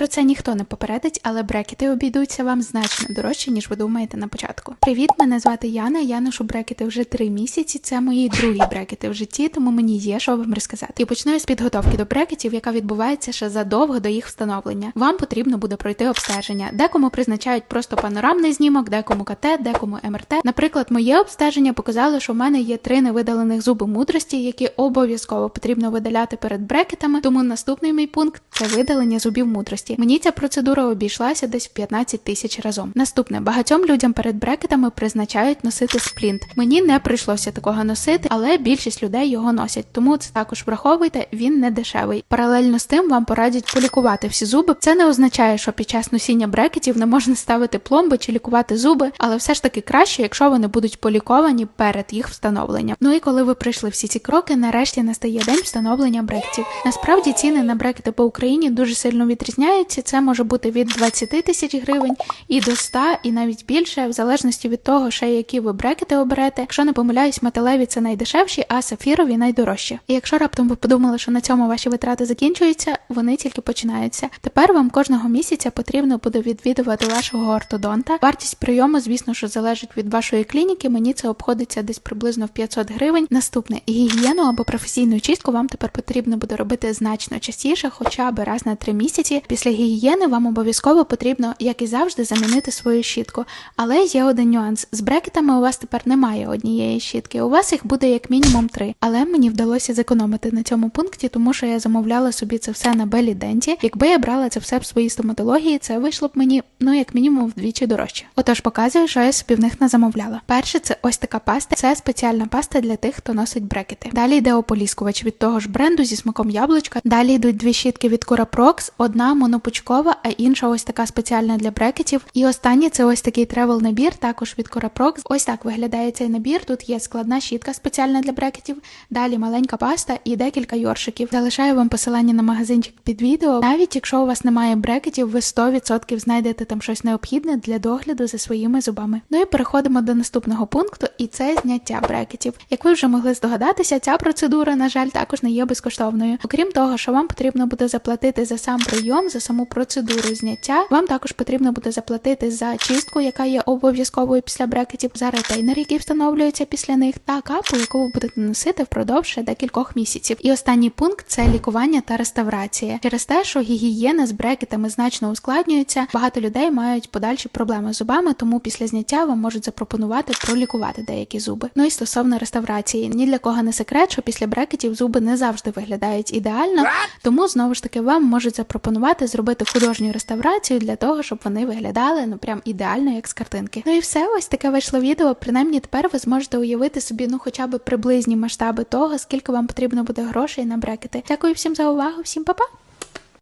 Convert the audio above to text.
про це ніхто не попередить, але брекети обійдуться вам значно дорожче, ніж ви думаєте на початку. Привіт, мене звати Яна. Я ношу брекети вже три місяці. Це мої другі брекети в житті, тому мені є що вам розказати. І почну з підготовки до брекетів, яка відбувається ще задовго до їх встановлення. Вам потрібно буде пройти обстеження. Декому призначають просто панорамний знімок, декому КТ, декому МРТ. Наприклад, моє обстеження показало, що в мене є три невидалених зуби мудрості, які обов'язково потрібно видаляти перед брекетами. Тому наступний мій пункт це видалення зубів мудрості. Мені ця процедура обійшлася десь в 15 тисяч разом. Наступне багатьом людям перед брекетами призначають носити сплінт. Мені не прийшлося такого носити, але більшість людей його носять. Тому це також враховуйте, він не дешевий. Паралельно з тим вам порадять полікувати всі зуби. Це не означає, що під час носіння брекетів не можна ставити пломби чи лікувати зуби, але все ж таки краще, якщо вони будуть поліковані перед їх встановленням. Ну і коли ви пройшли всі ці кроки, нарешті настає день встановлення брекетів. Насправді ціни на брекети по Україні дуже сильно відрізняються. Це може бути від 20 тисяч гривень і до 100, і навіть більше, в залежності від того, ще які ви брекети оберете. Якщо не помиляюсь, металеві це найдешевші, а сафірові найдорожчі. І якщо раптом ви подумали, що на цьому ваші витрати закінчуються, вони тільки починаються. Тепер вам кожного місяця потрібно буде відвідувати вашого ортодонта. Вартість прийому, звісно, що залежить від вашої клініки. Мені це обходиться десь приблизно в 500 гривень. Наступне гігієну або професійну чистку вам тепер потрібно буде робити значно частіше, хоча б раз на три місяці. Після гігієни вам обов'язково потрібно, як і завжди, замінити свою щітку. Але є один нюанс: з брекетами у вас тепер немає однієї щітки. У вас їх буде як мінімум три. Але мені вдалося зекономити на цьому пункті, тому що я замовляла собі це все на белі денті. Якби я брала це все в своїй стоматології, це вийшло б мені ну як мінімум вдвічі дорожче. Отож, показую, що я собі в них назамовляла. Перше, це ось така паста. Це спеціальна паста для тих, хто носить брекети. Далі йде ополіскувач від того ж бренду зі смаком яблучка. Далі йдуть дві щітки від Curaprox, одна монопучкова, а інша ось така спеціальна для брекетів. І останнє це ось такий тревел набір, також від Curaprox. Ось так виглядає цей набір. Тут є складна щітка спеціальна для брекетів. Далі маленька паста і декілька йоршиків. Залишаю вам посилання на магазинчик під відео. Навіть якщо у вас немає брекетів, ви 100% знайдете там щось необхідне для догляду за своїми зубами. Ну і переходимо до наступного пункту, і це зняття брекетів. Як ви вже могли здогадатися, ця процедура, на жаль, також не є безкоштовною. Окрім того, що вам потрібно буде заплатити за сам прийом, за саму процедуру зняття. Вам також потрібно буде заплатити за чистку, яка є обов'язковою після брекетів, за ретейнер, який встановлюється після них, та капу, яку ви будете носити впродовж ще декількох місяців. І останній пункт це лікування та реставрація. Через те, що гігієна з брекетами значно ускладнюється, багато людей мають подальші проблеми з зубами, тому після зняття вам можуть запропонувати пролікувати деякі зуби. Ну і стосовно реставрації, ні для кого не секрет, що після брекетів зуби не завжди виглядають ідеально, тому знову ж таки вам можуть запропонувати зробити художню реставрацію для того, щоб вони виглядали ну прям ідеально, як з картинки. Ну і все, ось таке вийшло відео. Принаймні тепер ви зможете уявити собі ну хоча б приблизні масштаби того, скільки вам потрібно буде грошей на брекети. Дякую всім за увагу, всім па-па!